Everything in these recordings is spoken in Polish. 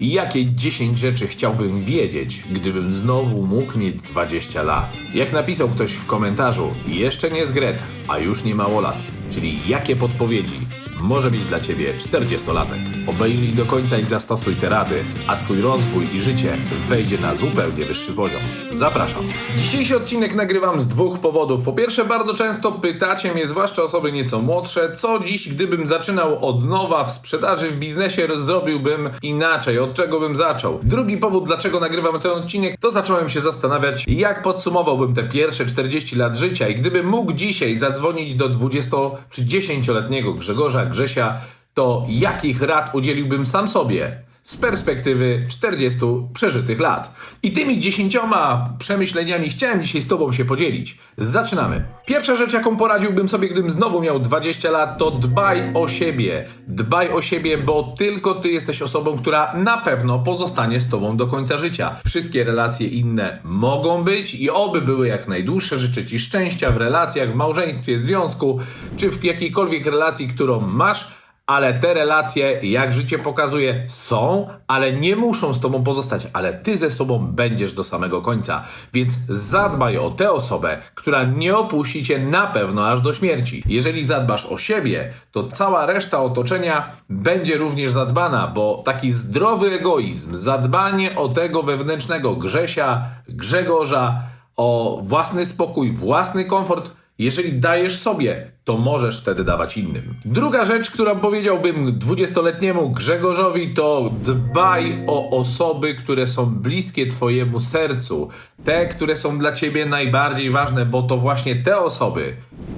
Jakie 10 rzeczy chciałbym wiedzieć, gdybym znowu mógł mieć 20 lat? Jak napisał ktoś w komentarzu, jeszcze nie z Gret, a już nie mało lat. Czyli jakie podpowiedzi może mieć dla Ciebie 40-latek? Obejrzyj do końca i zastosuj te rady, a Twój rozwój i życie wejdzie na zupełnie wyższy poziom. Zapraszam. Dzisiejszy odcinek nagrywam z dwóch powodów. Po pierwsze, bardzo często pytacie mnie, zwłaszcza osoby nieco młodsze, co dziś, gdybym zaczynał od nowa w sprzedaży, w biznesie, zrobiłbym inaczej, od czego bym zaczął. Drugi powód, dlaczego nagrywam ten odcinek, to zacząłem się zastanawiać, jak podsumowałbym te pierwsze 40 lat życia i gdybym mógł dzisiaj zadzwonić do 20 czy 10-letniego Grzegorza, Grzesia, to jakich rad udzieliłbym sam sobie z perspektywy 40 przeżytych lat. I tymi dziesięcioma przemyśleniami chciałem dzisiaj z Tobą się podzielić. Zaczynamy. Pierwsza rzecz, jaką poradziłbym sobie, gdybym znowu miał 20 lat, to dbaj o siebie. Dbaj o siebie, bo tylko Ty jesteś osobą, która na pewno pozostanie z Tobą do końca życia. Wszystkie relacje inne mogą być i oby były jak najdłuższe. Życzę Ci szczęścia w relacjach, w małżeństwie, związku, czy w jakiejkolwiek relacji, którą masz ale te relacje, jak życie pokazuje, są, ale nie muszą z tobą pozostać, ale ty ze sobą będziesz do samego końca. Więc zadbaj o tę osobę, która nie opuści cię na pewno aż do śmierci. Jeżeli zadbasz o siebie, to cała reszta otoczenia będzie również zadbana, bo taki zdrowy egoizm, zadbanie o tego wewnętrznego Grzesia, Grzegorza, o własny spokój, własny komfort, jeżeli dajesz sobie, to możesz wtedy dawać innym. Druga rzecz, którą powiedziałbym 20-letniemu Grzegorzowi, to dbaj o osoby, które są bliskie Twojemu sercu. Te, które są dla Ciebie najbardziej ważne, bo to właśnie te osoby,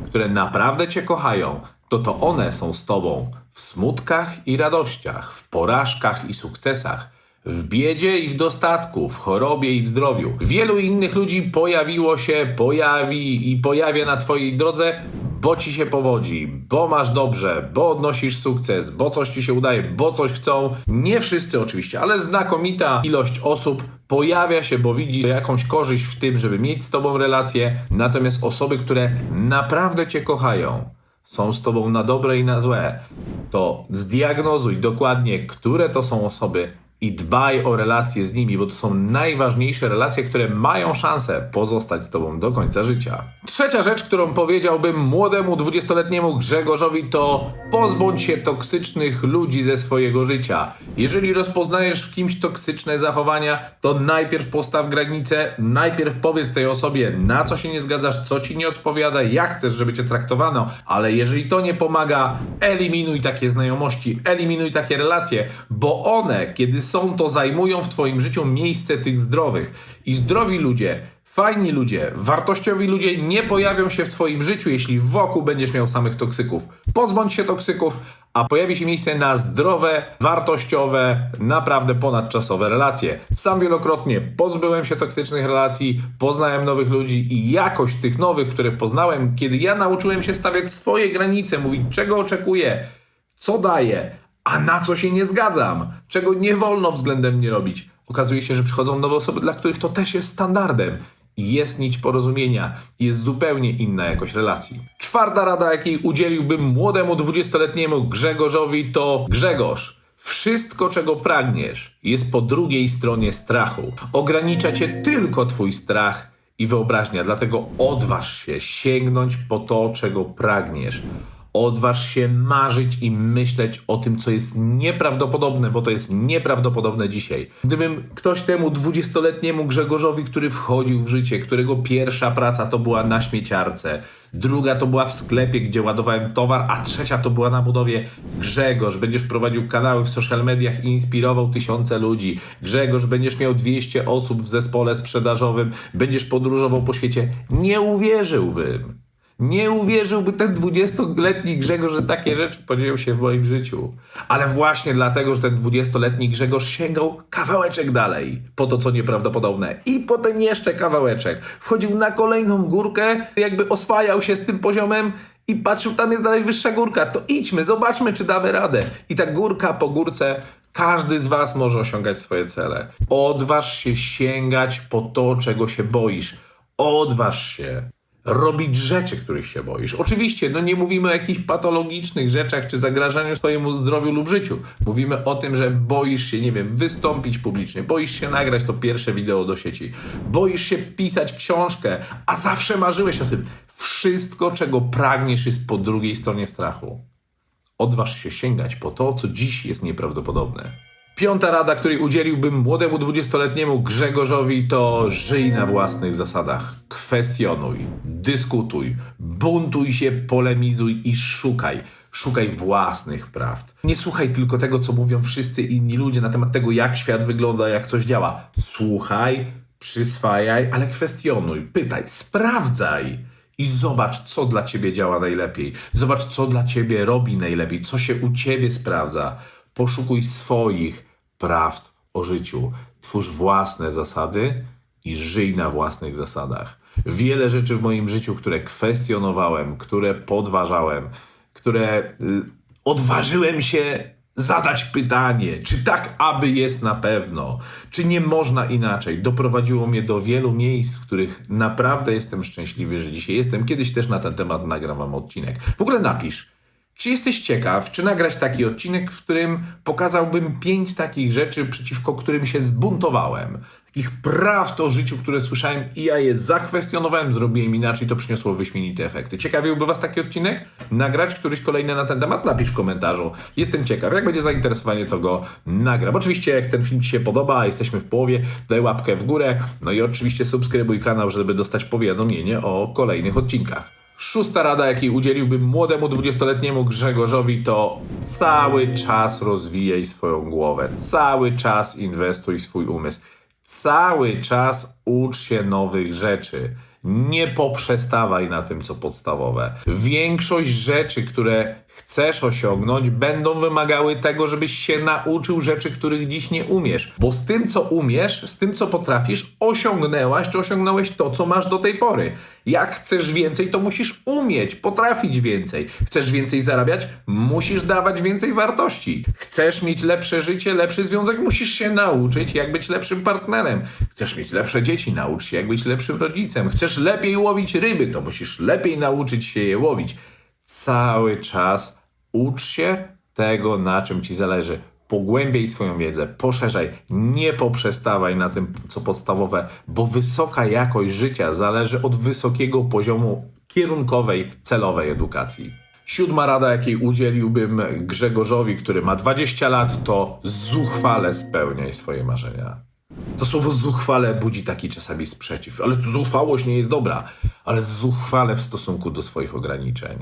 które naprawdę Cię kochają, to to one są z Tobą w smutkach i radościach, w porażkach i sukcesach w biedzie i w dostatku, w chorobie i w zdrowiu. Wielu innych ludzi pojawiło się, pojawi i pojawia na Twojej drodze, bo Ci się powodzi, bo masz dobrze, bo odnosisz sukces, bo coś Ci się udaje, bo coś chcą. Nie wszyscy oczywiście, ale znakomita ilość osób pojawia się, bo widzi jakąś korzyść w tym, żeby mieć z Tobą relację. Natomiast osoby, które naprawdę Cię kochają, są z Tobą na dobre i na złe, to zdiagnozuj dokładnie, które to są osoby, i dbaj o relacje z nimi, bo to są najważniejsze relacje, które mają szansę pozostać z Tobą do końca życia. Trzecia rzecz, którą powiedziałbym młodemu 20-letniemu Grzegorzowi, to pozbądź się toksycznych ludzi ze swojego życia. Jeżeli rozpoznajesz w kimś toksyczne zachowania, to najpierw postaw granicę, najpierw powiedz tej osobie, na co się nie zgadzasz, co ci nie odpowiada, jak chcesz, żeby cię traktowano, ale jeżeli to nie pomaga, eliminuj takie znajomości, eliminuj takie relacje, bo one, kiedy są, to zajmują w Twoim życiu miejsce tych zdrowych. I zdrowi ludzie, fajni ludzie, wartościowi ludzie nie pojawią się w Twoim życiu, jeśli wokół będziesz miał samych toksyków. Pozbądź się toksyków, a pojawi się miejsce na zdrowe, wartościowe, naprawdę ponadczasowe relacje. Sam wielokrotnie pozbyłem się toksycznych relacji, poznałem nowych ludzi i jakość tych nowych, które poznałem, kiedy ja nauczyłem się stawiać swoje granice, mówić czego oczekuję, co daję, a na co się nie zgadzam, czego nie wolno względem mnie robić. Okazuje się, że przychodzą nowe osoby, dla których to też jest standardem. Jest nić porozumienia, jest zupełnie inna jakość relacji. Czwarta rada, jakiej udzieliłbym młodemu 20-letniemu Grzegorzowi, to Grzegorz. Wszystko, czego pragniesz, jest po drugiej stronie strachu. Ogranicza cię tylko twój strach i wyobraźnia, dlatego odważ się sięgnąć po to, czego pragniesz. Odważ się marzyć i myśleć o tym, co jest nieprawdopodobne, bo to jest nieprawdopodobne dzisiaj. Gdybym ktoś temu dwudziestoletniemu Grzegorzowi, który wchodził w życie, którego pierwsza praca to była na śmieciarce, druga to była w sklepie, gdzie ładowałem towar, a trzecia to była na budowie. Grzegorz, będziesz prowadził kanały w social mediach i inspirował tysiące ludzi. Grzegorz, będziesz miał 200 osób w zespole sprzedażowym, będziesz podróżował po świecie. Nie uwierzyłbym. Nie uwierzyłby ten 20-letni Grzegorz, że takie rzeczy podzieją się w moim życiu. Ale właśnie dlatego, że ten 20-letni Grzegorz sięgał kawałeczek dalej po to, co nieprawdopodobne. I potem jeszcze kawałeczek. Wchodził na kolejną górkę, jakby oswajał się z tym poziomem i patrzył, tam jest dalej wyższa górka. To idźmy, zobaczmy, czy damy radę. I ta górka po górce każdy z Was może osiągać swoje cele. Odważ się sięgać po to, czego się boisz. Odważ się. Robić rzeczy, których się boisz. Oczywiście, no nie mówimy o jakichś patologicznych rzeczach czy zagrażaniu swojemu zdrowiu lub życiu. Mówimy o tym, że boisz się, nie wiem, wystąpić publicznie, boisz się nagrać to pierwsze wideo do sieci, boisz się pisać książkę, a zawsze marzyłeś o tym. Wszystko, czego pragniesz, jest po drugiej stronie strachu. Odważ się sięgać po to, co dziś jest nieprawdopodobne. Piąta rada, której udzieliłbym młodemu 20-letniemu Grzegorzowi, to żyj na własnych zasadach. Kwestionuj, dyskutuj, buntuj się, polemizuj i szukaj. Szukaj własnych prawd. Nie słuchaj tylko tego, co mówią wszyscy inni ludzie na temat tego, jak świat wygląda, jak coś działa. Słuchaj, przyswajaj, ale kwestionuj, pytaj, sprawdzaj i zobacz, co dla ciebie działa najlepiej. Zobacz, co dla ciebie robi najlepiej, co się u ciebie sprawdza. Poszukuj swoich prawd o życiu. Twórz własne zasady i żyj na własnych zasadach. Wiele rzeczy w moim życiu, które kwestionowałem, które podważałem, które y, odważyłem się zadać pytanie, czy tak aby jest na pewno, czy nie można inaczej, doprowadziło mnie do wielu miejsc, w których naprawdę jestem szczęśliwy, że dzisiaj jestem. Kiedyś też na ten temat nagram wam odcinek. W ogóle napisz, czy jesteś ciekaw, czy nagrać taki odcinek, w którym pokazałbym pięć takich rzeczy, przeciwko którym się zbuntowałem? Takich prawd o życiu, które słyszałem i ja je zakwestionowałem, zrobiłem inaczej, to przyniosło wyśmienite efekty. Ciekawiłby Was taki odcinek? Nagrać któryś kolejny na ten temat? Napisz w komentarzu. Jestem ciekaw. Jak będzie zainteresowanie, to go nagram. Oczywiście, jak ten film Ci się podoba, jesteśmy w połowie, daj łapkę w górę. No i oczywiście subskrybuj kanał, żeby dostać powiadomienie o kolejnych odcinkach. Szósta rada, jakiej udzieliłbym młodemu 20-letniemu Grzegorzowi, to cały czas rozwijaj swoją głowę, cały czas inwestuj swój umysł, cały czas ucz się nowych rzeczy. Nie poprzestawaj na tym, co podstawowe. Większość rzeczy, które chcesz osiągnąć, będą wymagały tego, żebyś się nauczył rzeczy, których dziś nie umiesz. Bo z tym, co umiesz, z tym, co potrafisz, osiągnęłaś czy osiągnąłeś to, co masz do tej pory. Jak chcesz więcej, to musisz umieć, potrafić więcej. Chcesz więcej zarabiać? Musisz dawać więcej wartości. Chcesz mieć lepsze życie, lepszy związek? Musisz się nauczyć, jak być lepszym partnerem. Chcesz mieć lepsze dzieci? Naucz się, jak być lepszym rodzicem. Chcesz lepiej łowić ryby? To musisz lepiej nauczyć się je łowić cały czas ucz się tego, na czym ci zależy. Pogłębiaj swoją wiedzę, poszerzaj, nie poprzestawaj na tym, co podstawowe, bo wysoka jakość życia zależy od wysokiego poziomu kierunkowej, celowej edukacji. Siódma rada, jakiej udzieliłbym Grzegorzowi, który ma 20 lat, to zuchwale spełniaj swoje marzenia. To słowo zuchwale budzi taki czasami sprzeciw, ale zuchwałość nie jest dobra, ale zuchwale w stosunku do swoich ograniczeń.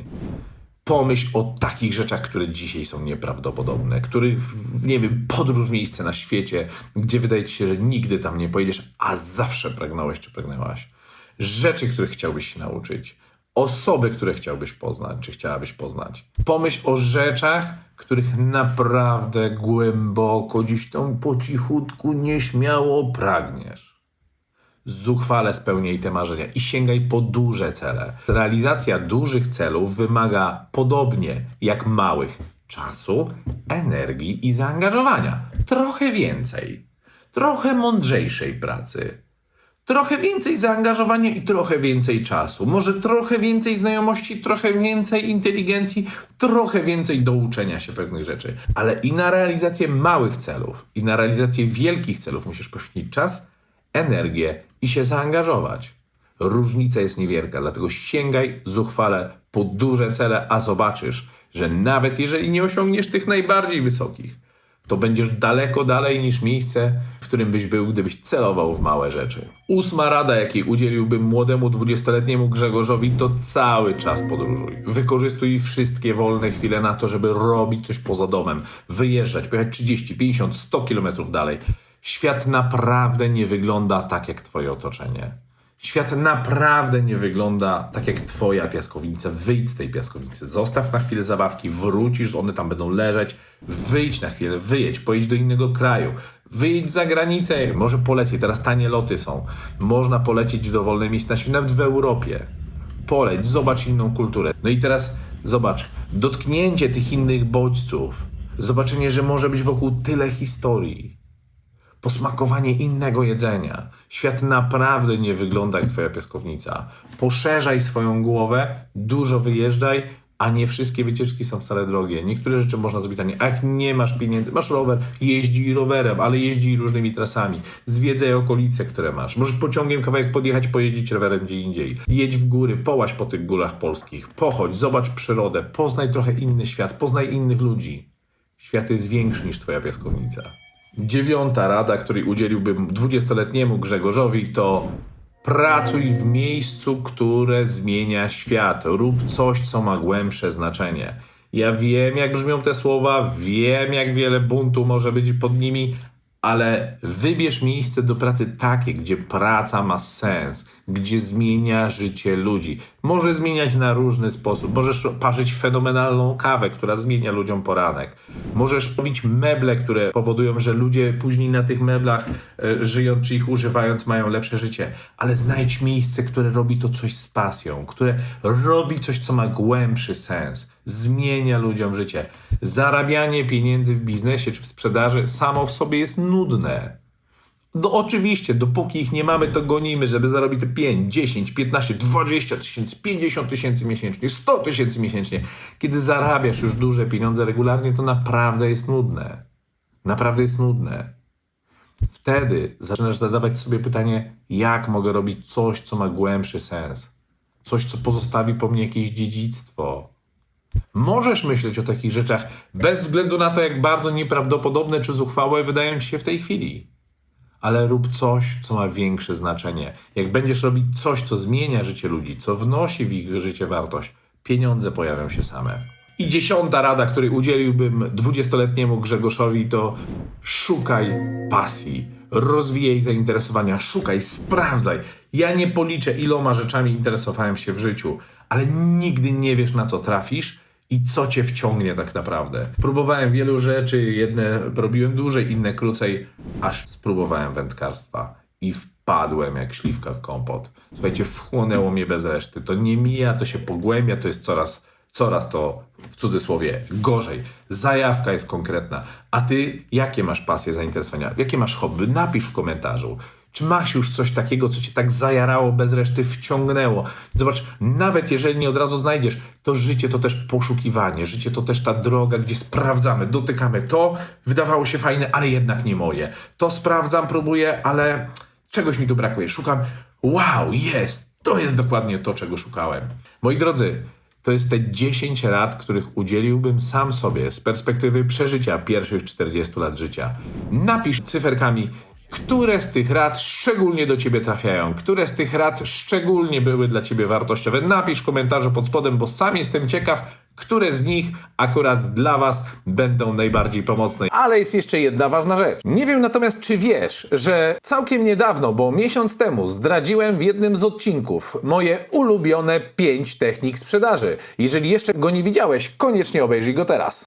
Pomyśl o takich rzeczach, które dzisiaj są nieprawdopodobne, których, nie wiem, podróż miejsce na świecie, gdzie wydaje ci się, że nigdy tam nie pojedziesz, a zawsze pragnąłeś czy pragnęłaś. Rzeczy, których chciałbyś się nauczyć. Osoby, które chciałbyś poznać, czy chciałabyś poznać. Pomyśl o rzeczach, których naprawdę głęboko, gdzieś tam po cichutku, nieśmiało pragniesz. Zuchwale spełniaj te marzenia i sięgaj po duże cele. Realizacja dużych celów wymaga podobnie jak małych czasu, energii i zaangażowania. Trochę więcej, trochę mądrzejszej pracy. Trochę więcej zaangażowania i trochę więcej czasu. Może trochę więcej znajomości, trochę więcej inteligencji, trochę więcej douczenia się pewnych rzeczy. Ale i na realizację małych celów, i na realizację wielkich celów musisz poświęcić czas, energię i się zaangażować. Różnica jest niewielka, dlatego sięgaj zuchwale po duże cele, a zobaczysz, że nawet jeżeli nie osiągniesz tych najbardziej wysokich, to będziesz daleko dalej niż miejsce, w którym byś był, gdybyś celował w małe rzeczy. Ósma rada, jakiej udzieliłbym młodemu 20-letniemu Grzegorzowi, to cały czas podróżuj. Wykorzystuj wszystkie wolne chwile na to, żeby robić coś poza domem, wyjeżdżać, pojechać 30, 50, 100 kilometrów dalej. Świat naprawdę nie wygląda tak jak twoje otoczenie. Świat naprawdę nie wygląda tak jak twoja piaskownica. Wyjdź z tej piaskownicy, zostaw na chwilę zabawki, wrócisz, one tam będą leżeć. Wyjdź na chwilę, wyjedź, pojedź do innego kraju. Wyjdź za granicę, może polecieć, teraz tanie loty są. Można polecieć w dowolne świecie, nawet w Europie. Poleć, zobacz inną kulturę. No i teraz zobacz, dotknięcie tych innych bodźców, zobaczenie, że może być wokół tyle historii posmakowanie innego jedzenia. Świat naprawdę nie wygląda jak twoja piaskownica. Poszerzaj swoją głowę, dużo wyjeżdżaj, a nie wszystkie wycieczki są wcale drogie. Niektóre rzeczy można zrobić taniej. A jak nie masz pieniędzy, masz rower, jeździ rowerem, ale jeździ różnymi trasami. Zwiedzaj okolice, które masz. Możesz pociągiem kawałek podjechać, pojeździć rowerem gdzie indziej. Jedź w góry, połaź po tych górach polskich. Pochodź, zobacz przyrodę, poznaj trochę inny świat, poznaj innych ludzi. Świat jest większy niż twoja piaskownica. Dziewiąta rada, której udzieliłbym dwudziestoletniemu Grzegorzowi to pracuj w miejscu, które zmienia świat. Rób coś, co ma głębsze znaczenie. Ja wiem, jak brzmią te słowa, wiem, jak wiele buntu może być pod nimi, ale wybierz miejsce do pracy takie, gdzie praca ma sens, gdzie zmienia życie ludzi. Może zmieniać na różny sposób. Możesz parzyć fenomenalną kawę, która zmienia ludziom poranek. Możesz robić meble, które powodują, że ludzie później na tych meblach, e, żyjąc czy ich używając, mają lepsze życie. Ale znajdź miejsce, które robi to coś z pasją, które robi coś, co ma głębszy sens zmienia ludziom życie. Zarabianie pieniędzy w biznesie czy w sprzedaży samo w sobie jest nudne. No oczywiście, dopóki ich nie mamy, to gonimy, żeby zarobić te 5, 10, 15, 20 tysięcy, 50 tysięcy miesięcznie, 100 tysięcy miesięcznie. Kiedy zarabiasz już duże pieniądze regularnie, to naprawdę jest nudne. Naprawdę jest nudne. Wtedy zaczynasz zadawać sobie pytanie, jak mogę robić coś, co ma głębszy sens. Coś, co pozostawi po mnie jakieś dziedzictwo. Możesz myśleć o takich rzeczach bez względu na to, jak bardzo nieprawdopodobne czy zuchwałe wydają ci się w tej chwili. Ale rób coś, co ma większe znaczenie. Jak będziesz robić coś, co zmienia życie ludzi, co wnosi w ich życie wartość, pieniądze pojawią się same. I dziesiąta rada, której udzieliłbym dwudziestoletniemu Grzegorzowi, to szukaj pasji, rozwijaj zainteresowania, szukaj, sprawdzaj. Ja nie policzę, iloma rzeczami interesowałem się w życiu, ale nigdy nie wiesz, na co trafisz i co cię wciągnie tak naprawdę. Próbowałem wielu rzeczy, jedne robiłem dłużej, inne krócej, aż spróbowałem wędkarstwa i wpadłem jak śliwka w kompot. Słuchajcie, wchłonęło mnie bez reszty. To nie mija, to się pogłębia, to jest coraz, coraz to w cudzysłowie gorzej. Zajawka jest konkretna. A ty, jakie masz pasje, zainteresowania? Jakie masz hobby? Napisz w komentarzu. Czy masz już coś takiego, co cię tak zajarało, bez reszty wciągnęło? Zobacz, nawet jeżeli nie od razu znajdziesz, to życie to też poszukiwanie, życie to też ta droga, gdzie sprawdzamy, dotykamy. To wydawało się fajne, ale jednak nie moje. To sprawdzam, próbuję, ale czegoś mi tu brakuje. Szukam, wow, jest! To jest dokładnie to, czego szukałem. Moi drodzy, to jest te 10 rad, których udzieliłbym sam sobie z perspektywy przeżycia pierwszych 40 lat życia. Napisz cyferkami, które z tych rad szczególnie do ciebie trafiają, które z tych rad szczególnie były dla ciebie wartościowe. Napisz w komentarzu pod spodem, bo sam jestem ciekaw, które z nich akurat dla Was będą najbardziej pomocne. Ale jest jeszcze jedna ważna rzecz. Nie wiem natomiast, czy wiesz, że całkiem niedawno, bo miesiąc temu, zdradziłem w jednym z odcinków moje ulubione 5 technik sprzedaży. Jeżeli jeszcze go nie widziałeś, koniecznie obejrzyj go teraz.